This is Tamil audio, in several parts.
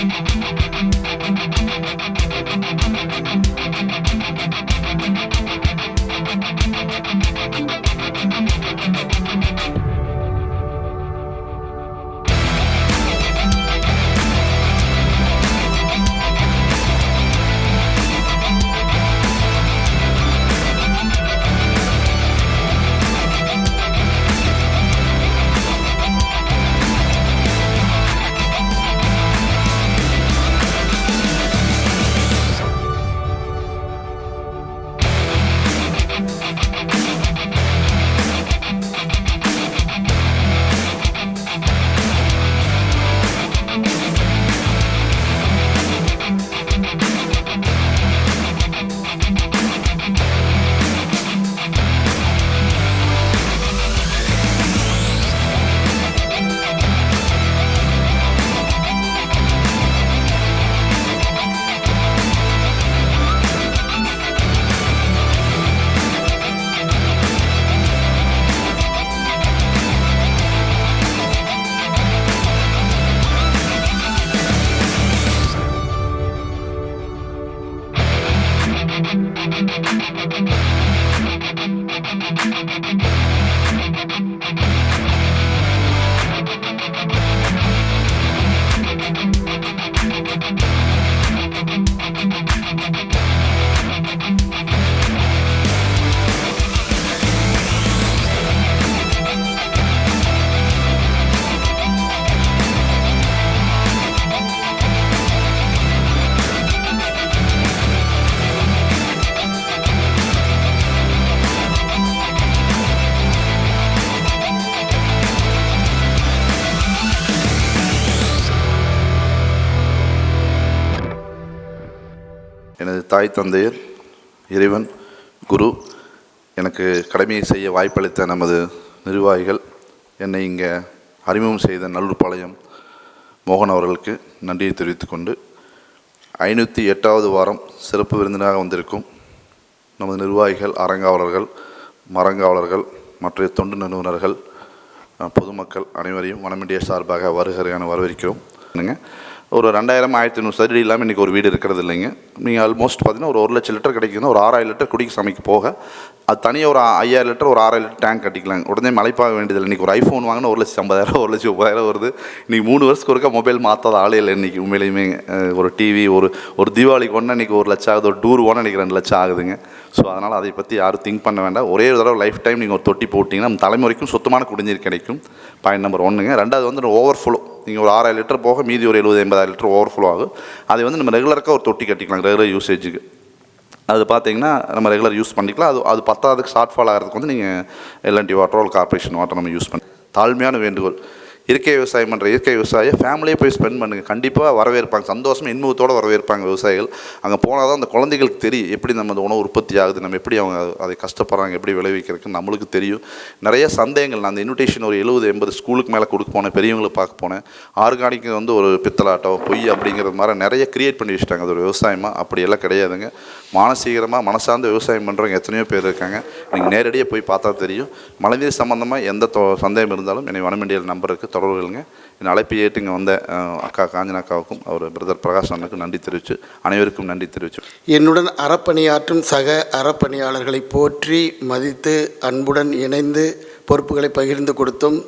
எனது தாய் தந்தையர் இறைவன் குரு எனக்கு கடமையை செய்ய வாய்ப்பளித்த நமது நிர்வாகிகள் என்னை இங்கே அறிமுகம் செய்த நல்லூர்பாளையம் மோகன் அவர்களுக்கு நன்றியை தெரிவித்துக்கொண்டு ஐநூற்றி எட்டாவது வாரம் சிறப்பு விருந்தினராக வந்திருக்கும் நமது நிர்வாகிகள் அறங்காவலர்கள் மரங்காவலர்கள் மற்ற தொண்டு நிறுவனர்கள் பொதுமக்கள் அனைவரையும் வனமிண்டிய சார்பாக வருகிறேன் வரவேற்கிறோம். என்னங்க? ஒரு ரெண்டாயிரம் ஆயிரத்தி ஐநூறு சதுரடி இல்லாமல் இன்றைக்கி ஒரு வீடு இருக்கிறது இல்லைங்க. நீங்கள் ஆல்மோஸ்ட் பார்த்தீங்கன்னா ஒரு ஒரு லட்சம் லிட்டர் கிடைக்குதுன்னா ஒரு ஆறாயிரம் லிட்டர் குடிக்க சமைக்க போக. அது தனியாக ஒரு ஐயாயிரம் லிட்டர் ஒரு ஆறாயிரம் லிட்டர் டேங்க் கட்டிக்கலாங்க. உடனே மலைப்பாக வேண்டியதில்லை. இன்றைக்கி ஒரு ஐஃபோன் வாங்கினா ஒரு லட்சம் ஐம்பதாயிரம் ஒரு லட்சம் முப்பதாயிரம் வருது. இன்றைக்கி மூணு வருஷத்துக்கு ஒருக்கா மொபைல் மாற்றாத ஆளே இல்லை இன்றைக்கி உண்மையிலையுமே. ஒரு டிவி ஒரு ஒரு தீபாவளிக்கு ஒன்றா இன்றைக்கி ஒரு லட்சம் ஆகுது. ஒரு டூர் போனால் இன்றைக்கி ரெண்டு லட்சம் ஆகுதுங்க. ஸோ அதனால் அதை பற்றி யாரும் திங்க் பண்ண வேண்டாம். ஒரே ஒரு தடவை லைஃப் டைம் நீங்கள் ஒரு தொட்டி போட்டிங்கன்னா நம்ம தலைமுறைக்கும் சுத்தமான குடிநீர் கிடைக்கும். பாயிண்ட் நம்பர் ஒன்றுங்க ரெண்டாவது வந்து ஓவர் ஃப்ளோ நீங்கள் ஒரு ஆறாயிரம் லிட்டர் போக மீதி ஒரு எழுபது எண்பதாயிரம் லிட்டர் ஓவர் ஃப்ளோ ஆகும். அதை வந்து நம்ம ரெகுலராக ஒரு தொட்டி கட்டிக்கலாம் ரெகுலர் யூசேஜுக்கு அது பார்த்தீங்கன்னா நம்ம ரெகுலர் யூஸ் பண்ணிக்கலாம். அது அது பத்தாவதுக்கு ஷார்ட் ஃபால் ஆகிறதுக்கு வந்து நீங்கள் எல்என்டி வாட்டர் ஒரு கார்பரேஷன் வாட்டர் நம்ம யூஸ் பண்ணி தாழ்மையான வேண்டுகோள். இயற்கை விவசாயம் பண்ணுற இயற்கை விவசாயம் ஃபேமிலியே போய் ஸ்பெண்ட் பண்ணுங்கள் கண்டிப்பாக வரவேற்பாங்க. சந்தோஷமாக இன்முகத்தோடு வரவேற்பாங்க விவசாயிகள். அங்கே போனால் தான் அந்த குழந்தைகளுக்கு தெரியும். எப்படி நம்ம அந்த உணவு உற்பத்தி ஆகுது? நம்ம எப்படி அவங்க அதை கஷ்டப்படுறாங்க? எப்படி விளைவிக்கிறதுக்கு நம்மளுக்கு தெரியும். நிறைய சந்தேகங்கள். நான் அந்த இன்விடேஷன் ஒரு எழுபது எண்பது ஸ்கூலுக்கு மேலே கொடுக்க போனேன். பெரியவங்களை பார்க்க போனேன். ஆர்கானிக் வந்து ஒரு பித்தலாட்டம் பொய் அப்படிங்கிறது மாதிரி நிறைய கிரியேட் பண்ணி வச்சுட்டாங்க. அது ஒரு விவசாயமாக அப்படியெல்லாம் கிடையாதுங்க. மானசீகரமாக மனசார்ந்த விவசாயம் பண்ணுறவங்க எத்தனையோ பேர் இருக்காங்க. நீங்கள் நேரடியாக போய் பார்த்தா தெரியும். மழைநீர் சம்மந்தமாக எந்த தொ சந்தேகம் இருந்தாலும் என்னை வனமண்டியல் நம்பருக்கு தொடர்பு என் அழைப்பை ஏற்று இங்கே வந்த அக்கா காஞ்சனா அக்காவுக்கும் அவர் பிரதர் பிரகாஷ் அண்ணனுக்கும் நன்றி தெரிவித்து அனைவருக்கும் நன்றி தெரிவித்து என்னுடன் அறப்பணியாற்றும் சக அறப்பணியாளர்களை போற்றி மதித்து அன்புடன் இணைந்து பொறுப்புகளை பகிர்ந்து கொடுத்தும்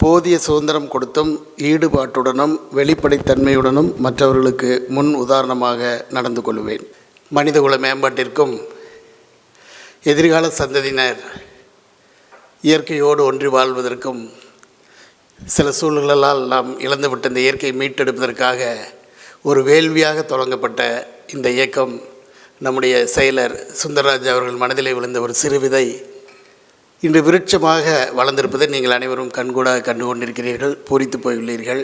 போதிய சுதந்திரம் கொடுத்தும் ஈடுபாட்டுடனும் வெளிப்படைத்தன்மையுடனும் மற்றவர்களுக்கு முன் உதாரணமாக நடந்து கொள்வேன். மனிதகுல மேம்பாட்டிற்கும் எதிர்கால சந்ததியினர் இயற்கையோடு ஒன்றி வாழ்வதற்கும் சில சூழல்களால் நாம் இழந்துவிட்ட இந்த இயற்கையை மீட்டெடுப்பதற்காக ஒரு வேள்வியாக தொடங்கப்பட்ட இந்த இயக்கம் நம்முடைய செயலர் சுந்தரராஜ் அவர்கள் மனதிலே விழுந்த ஒரு சிறு விதை இன்று விருட்சமாக வளர்ந்திருப்பதை நீங்கள் அனைவரும் கண்கூடாக கண்டு கொண்டிருக்கிறீர்கள் பூரித்து போயுள்ளீர்கள்.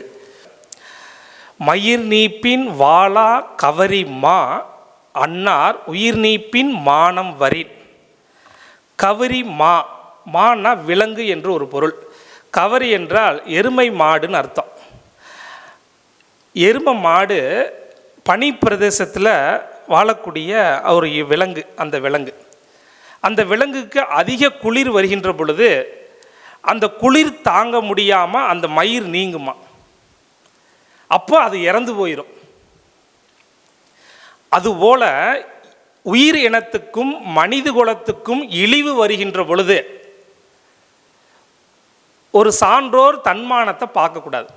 மயிர் நீப்பின் வாளா கவரி மா அன்னார் உயிர் நீப்பின் மானம் வரின். கவரி மா மானா விலங்கு என்று ஒரு பொருள். கவரி என்றால் எருமை மாடுன்னு அர்த்தம். எருமை மாடு பனி பிரதேசத்தில் வாழக்கூடிய ஒரு விலங்கு அந்த விலங்கு. அந்த விலங்குக்கு அதிக குளிர் வருகின்ற பொழுது அந்த குளிர் தாங்க முடியாமல் அந்த மயிர் நீங்குமா. அப்போ அது இறந்து போயிடும் அதுபோல உயிர் இனத்துக்கும் மனித குலத்துக்கும் இழிவு வருகின்ற பொழுது ஒரு சான்றோர் தன்மானத்தை பார்க்கக்கூடாது.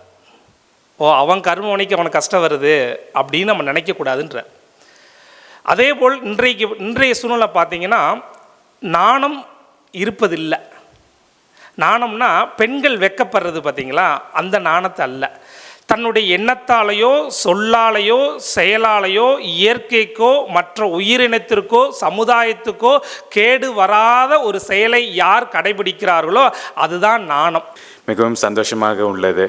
ஓ அவன் கர்மவனைக்கு அவனுக்கு கஷ்டம் வருது அப்படின்னு நம்ம நினைக்கக்கூடாதுன்ற. அதே போல் இன்றைக்கு இன்றைய சூழ்நிலை பார்த்தீங்கன்னா நாணம் இருப்பதில்லை. நாணம்னா பெண்கள் வெக்கப்படுறது பார்த்தீங்களா? அந்த நாணத்தை அல்ல. தன்னுடைய எண்ணத்தாலேயோ சொல்லாலேயோ செயலாலேயோ இயற்கைக்கோ மற்ற உயிரினத்திற்கோ சமுதாயத்துக்கோ கேடு வராத ஒரு செயலை யார் கடைபிடிக்கிறார்களோ அதுதான் நாணம் மிகவும் சந்தோஷமாக உள்ளது.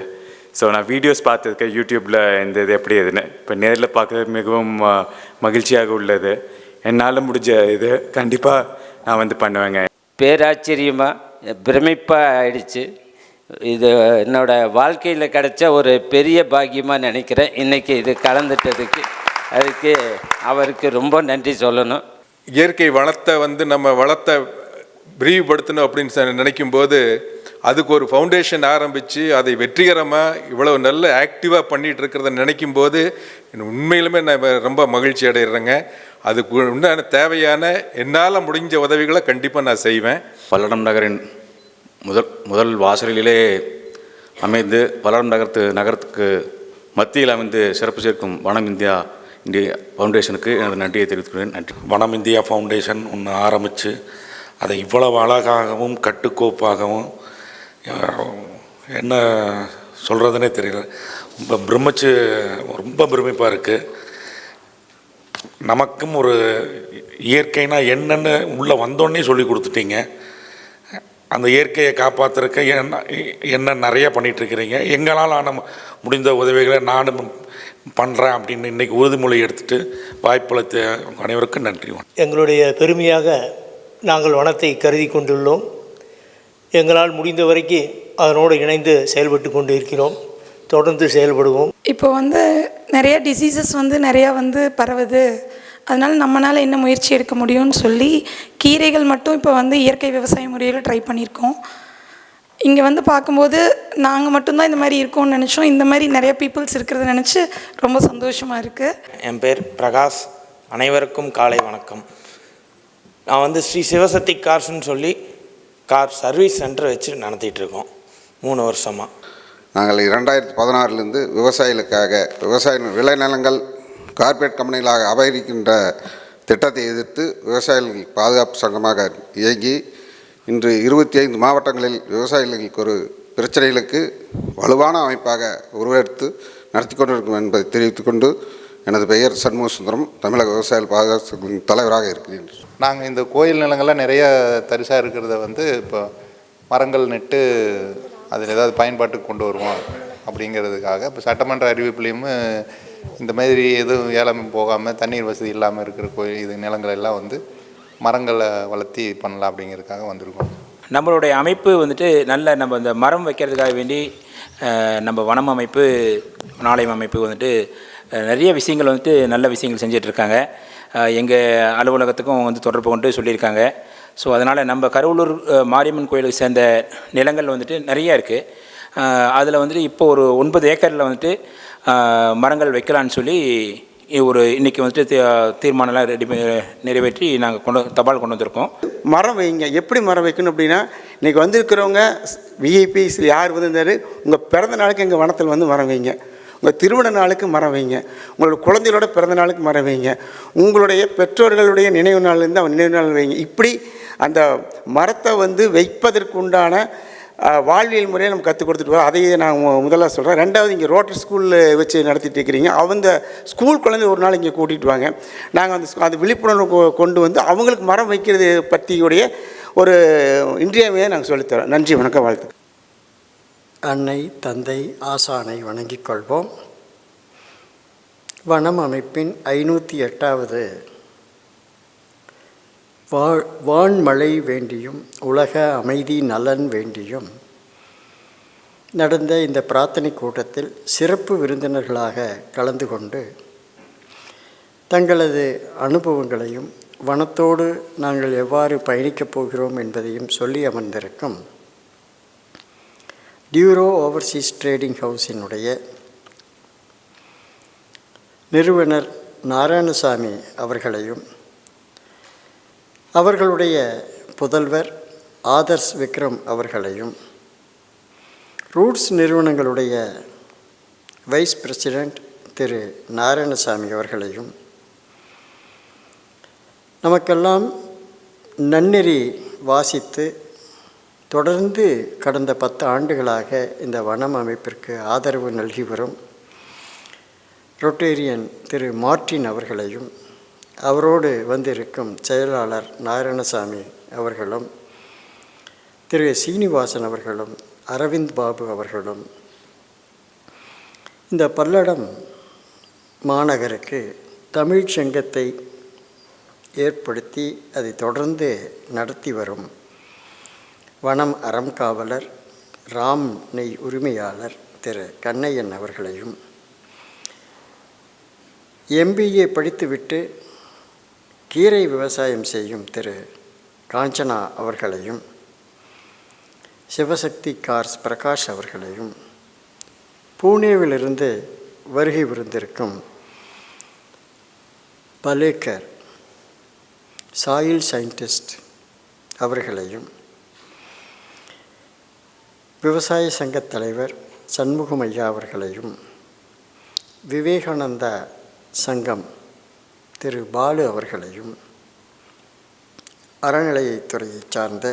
ஸோ நான் வீடியோஸ் பார்த்ததுக்கு யூடியூப்பில் இந்த இது எப்படி இதுன்னு இப்போ நேரில் பார்க்கறது மிகவும் மகிழ்ச்சியாக உள்ளது. என்னால் முடிஞ்ச இது கண்டிப்பாக நான் வந்து பண்ணுவேங்க. பேராச்சரியமாக பிரமிப்பாக ஆயிடுச்சு. இது என்னோட வாழ்க்கையில் கிடைச்ச ஒரு பெரிய பாக்கியமாக நினைக்கிறேன். இன்றைக்கி இது கலந்துட்டதுக்கு அதுக்கு அவருக்கு ரொம்ப நன்றி சொல்லணும். இயற்கை வளத்தை வந்து நம்ம வளத்தை விரிவுபடுத்தணும் அப்படின்னு நினைக்கும் போது அதுக்கு ஒரு ஃபவுண்டேஷன் ஆரம்பித்து அதை வெற்றிகரமாக இவ்வளவு நல்ல ஆக்டிவாக பண்ணிட்டு இருக்கிறத நினைக்கும் போது உண்மையிலுமே நான் ரொம்ப மகிழ்ச்சி அடைகிறேங்க அதுக்கு உண்டான தேவையான என்னால் முடிஞ்ச உதவிகளை கண்டிப்பாக நான் செய்வேன். பல்லடம் நகரின் முதல் முதல் வாசலிலே அமைந்து பல்லடம் நகரத்து நகரத்துக்கு மத்தியில் அமைந்து சிறப்பு சேர்க்கும் வனம் இந்தியா இந்திய ஃபவுண்டேஷனுக்கு எனது நன்றியை தெரிவித்துக்கிறேன் நன்றி. வனம் இந்தியா ஃபவுண்டேஷன் ஒன்று ஆரம்பித்து அதை இவ்வளவு அழகாகவும் கட்டுக்கோப்பாகவும் என்ன சொல்கிறதுனே தெரியல. ரொம்ப பிரமிச்சு ரொம்ப பிரமிப்பாக இருக்குது நமக்கும் ஒரு இயற்கைனா என்னென்னு உள்ளே வந்தோடனே சொல்லி கொடுத்துட்டீங்க. அந்த இயற்கையை காப்பாற்றுறக்க என்ன என்ன நிறைய பண்ணிகிட்ருக்கிறீங்க எங்களால் ஆன முடிந்த உதவிகளை நானும் பண்ணுறேன் அப்படின்னு இன்றைக்கி உறுதிமொழி எடுத்துகிட்டு வாய்ப்பளித்த அனைவருக்கும் நன்றி எங்களுடைய பெருமையாக நாங்கள் வனத்தை கருதி கொண்டுள்ளோம். எங்களால் முடிந்த வரைக்கும் அதனோடு இணைந்து செயல்பட்டு கொண்டு இருக்கிறோம் தொடர்ந்து செயல்படுவோம். இப்போ வந்து நிறைய டிசீசஸ் வந்து நிறையா வந்து பரவுது. அதனால் நம்மளால் என்ன முயற்சி எடுக்க முடியும்னு சொல்லி கீரைகள் மட்டும் இப்போ வந்து இயற்கை விவசாய முறையில் ட்ரை பண்ணியிருக்கோம். இங்கே வந்து பார்க்கும்போது நாங்கள் மட்டும்தான் இந்த மாதிரி இருக்கோம்னு நினச்சோம். இந்த மாதிரி நிறைய பீப்புள்ஸ் இருக்கிறத நினச்சி ரொம்ப சந்தோஷமாக இருக்குது என் பேர் பிரகாஷ். அனைவருக்கும் காலை வணக்கம். நான் வந்து ஸ்ரீ சிவசக்தி கார்ஸ்னு சொல்லி கார் சர்வீஸ் சென்டர் வச்சு நடத்திட்டு இருக்கோம். மூணு வருஷமாக நாங்கள் இரண்டாயிரத்தி பதினாறிலிருந்து விவசாயிகளுக்காக விவசாய விளைநிலங்கள் கார்ப்பரேட் கம்பெனிகளாக அபகரிக்கின்ற திட்டத்தை எதிர்த்து விவசாயிகள் பாதுகாப்பு சங்கமாக இயங்கி இன்று இருபத்தி ஐந்து மாவட்டங்களில் விவசாயிகளுக்கு ஒரு பிரச்சனைகளுக்கு வலுவான அமைப்பாக உருவெடுத்து நடத்தி கொண்டிருக்கும் என்பதை தெரிவித்துக் கொண்டு எனது பெயர் சண்முக சுந்தரம் தமிழக விவசாயிகள் பாதுகாப்பு தலைவராக இருக்கிறேன். நாங்கள் இந்த கோயில் நிலங்கள்லாம் நிறைய தரிசாக இருக்கிறத வந்து இப்போ மரங்கள் நட்டு அதில் ஏதாவது பயன்பாட்டுக்கு கொண்டு வருவோம் அப்படிங்கிறதுக்காக இப்போ சட்டமன்ற அறிவிப்புலேயும் இந்த மாதிரி எதுவும் ஏலம் போகாமல் தண்ணீர் வசதி இல்லாமல் இருக்கிற கோயில் இது நிலங்கள் எல்லாம் வந்து மரங்களை வளர்த்தி பண்ணலாம் அப்படிங்கிறதுக்காக வந்திருக்கோம். நம்மளுடைய அமைப்பு வந்துட்டு நல்ல நம்ம இந்த மரம் வைக்கிறதுக்காக வேண்டி நம்ம வனம் அமைப்பு நாளையம் அமைப்பு வந்துட்டு நிறைய விஷயங்கள் வந்துட்டு நல்ல விஷயங்கள் செஞ்சிட்ருக்காங்க. எங்கள் அலுவலகத்துக்கும் வந்து தொடர்பு கொண்டு சொல்லியிருக்காங்க. ஸோ அதனால் நம்ம கருவலூர் மாரியம்மன் கோயிலுக்கு சேர்ந்த நிலங்கள் வந்துட்டு நிறைய இருக்குது அதில் வந்துட்டு இப்போ ஒரு ஒன்பது ஏக்கரில் வந்துட்டு மரங்கள் வைக்கலான்னு சொல்லி ஒரு இன்றைக்கி வந்துட்டு தீ- தீர்மானம்லாம் ரெடி நிறைவேற்றி நாங்கள் கொண்டு தபால் கொண்டு வந்திருக்கோம். மரம் வைங்க. எப்படி மரம் வைக்கணும் அப்படின்னா இன்றைக்கி வந்திருக்கிறவங்க விஐபிஸ் யார் வந்திருந்தாரு உங்கள் பிறந்த நாளுக்கு எங்கள் வனத்தில் வந்து மரம் வைங்க. உங்கள் திருமண நாளுக்கு மரம் வைங்க. உங்களோட குழந்தைகளோட பிறந்த நாளுக்கு மரம் வைங்க. உங்களுடைய பெற்றோர்களுடைய நினைவு நாள்லேருந்து அவன் நினைவு நாள் வைங்க. இப்படி அந்த மரத்தை வந்து வைப்பதற்குண்டான வாழ்வியல் முறையை நம்ம கற்றுக் கொடுத்துட்டு வரோம் அதையே நான் முதல்ல சொல்கிறேன் ரெண்டாவது இங்கே ரோட்டரி ஸ்கூலில் வச்சு நடத்திட்டு இருக்கிறீங்க. அவங்க ஸ்கூல் குழந்தை ஒரு நாள் இங்கே கூட்டிகிட்டு வாங்க. நாங்கள் அந்த அது அந்த விழிப்புணர்வு கொ- கொண்டு வந்து அவங்களுக்கு மரம் வைக்கிறது பற்றியுடைய ஒரு இன்றியமையை நாங்கள் சொல்லித்தரோம் நன்றி வணக்கம் வாழ்த்து அன்னை தந்தை ஆசானை வணங்கிக் கொள்வோம். வனம் அமைப்பின் ஐநூற்றி எட்டாவது வாழ் வான்மழை வேண்டியும் உலக அமைதி நலன் வேண்டியும் நடந்த இந்த பிரார்த்தனை கூட்டத்தில் சிறப்பு விருந்தினர்களாக கலந்து கொண்டு தங்களது அனுபவங்களையும் வனத்தோடு நாங்கள் எவ்வாறு பயணிக்கப் போகிறோம் என்பதையும் சொல்லி அமர்ந்திருக்கும் டியூரோ ஓவர்சீஸ் ட்ரேடிங் ஹவுஸினுடைய நிறுவனர் நாராயணசாமி அவர்களையும் அவர்களுடைய புதல்வர் ஆதர்ஸ் விக்ரம் அவர்களையும் ரூட்ஸ் நிறுவனங்களுடைய வைஸ் பிரசிடெண்ட் திரு நாராயணசாமி அவர்களையும் நமக்கெல்லாம் நன்னெறி வாசித்து தொடர்ந்து கடந்த பத்து ஆண்டுகளாக இந்த வனம் அமைப்பிற்கு ஆதரவு நல்கி வரும் ரொட்டேரியன் திரு மார்ட்டின் அவர்களையும் அவரோடு வந்திருக்கும் செயலாளர் நாராயணசாமி அவர்களும் திரு. சீனிவாசன் அவர்களும் அரவிந்த் பாபு அவர்களும் இந்த பல்லடம் மாநகருக்கு தமிழ்ச் சங்கத்தை ஏற்படுத்தி அதை தொடர்ந்து நடத்தி வரும் வனம் அறம் காவலர் ராம் நெய் உரிமையாளர் திரு. கண்ணையன் அவர்களையும் எம்பிஏ படித்துவிட்டு கீரை விவசாயம் செய்யும் திரு காஞ்சனா அவர்களையும் சிவசக்தி கார்ஸ் பிரகாஷ் அவர்களையும் பூனேவிலிருந்து வருகை விருந்திருக்கும் பலேக்கர் சாயில் சயின்டிஸ்ட் அவர்களையும் விவசாய சங்கத் தலைவர் சண்முகமையா அவர்களையும் விவேகானந்தா சங்கம் திரு பாலு அவர்களையும் அறநிலையத்துறையை சார்ந்த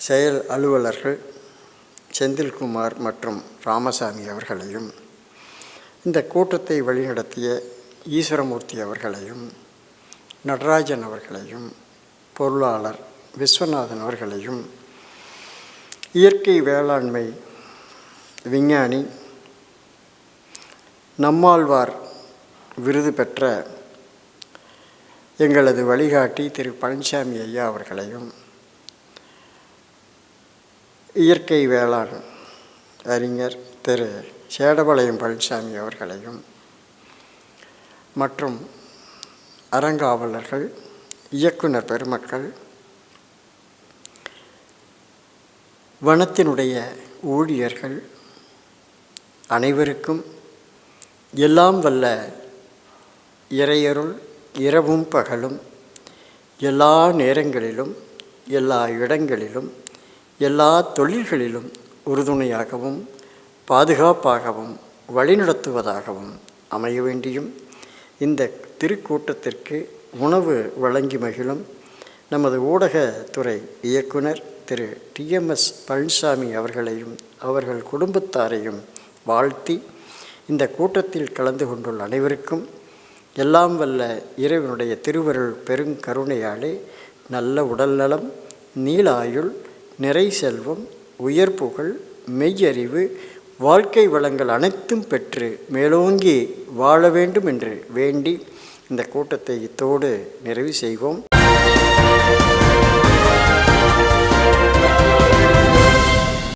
செயல் அலுவலர்கள் செந்தில்குமார் மற்றும் ராமசாமி அவர்களையும் இந்த கூட்டத்தை வழிநடத்திய ஈஸ்வரமூர்த்தி அவர்களையும் நடராஜன் அவர்களையும் பொருளாளர் விஸ்வநாதன் அவர்களையும் இயற்கை வேளாண்மை விஞ்ஞானி நம்மாழ்வார் விருது பெற்ற எங்களது வழிகாட்டி திரு பழனிசாமி ஐயா அவர்களையும் இயற்கை வேளாண் அறிஞர் திரு சேடபாளையம் பழனிசாமி அவர்களையும் மற்றும் அறங்காவலர்கள் இயக்குனர் பெருமக்கள் வனத்தினுடைய ஊழியர்கள் அனைவருக்கும் எல்லாம் வல்ல இறையருள் இரவும் பகலும் எல்லா நேரங்களிலும் எல்லா இடங்களிலும் எல்லா தொழில்களிலும் உறுதுணையாகவும் பாதுகாப்பாகவும் வழிநடத்துவதாகவும் அமைய வேண்டியும் இந்த திருக்கூட்டத்திற்கு உணவு வழங்கி மகிழும் நமது ஊடகத்துறை இயக்குனர் திரு டிஎம்எஸ் பழனிசாமி அவர்களையும் அவர்கள் குடும்பத்தாரையும் வாழ்த்தி இந்த கூட்டத்தில் கலந்து கொண்டுள்ள அனைவருக்கும் எல்லாம் வல்ல இறைவனுடைய திருவருள் பெருங்கருணையாலே நல்ல உடல்நலம் நீளாயுள் நிறை செல்வம் உயர் புகழ் மெய்யறிவு வாழ்க்கை வளங்கள் அனைத்தும் பெற்று மேலோங்கி வாழ வேண்டும் என்று வேண்டி இந்த கூட்டத்தை இத்தோடு நிறைவு செய்வோம்.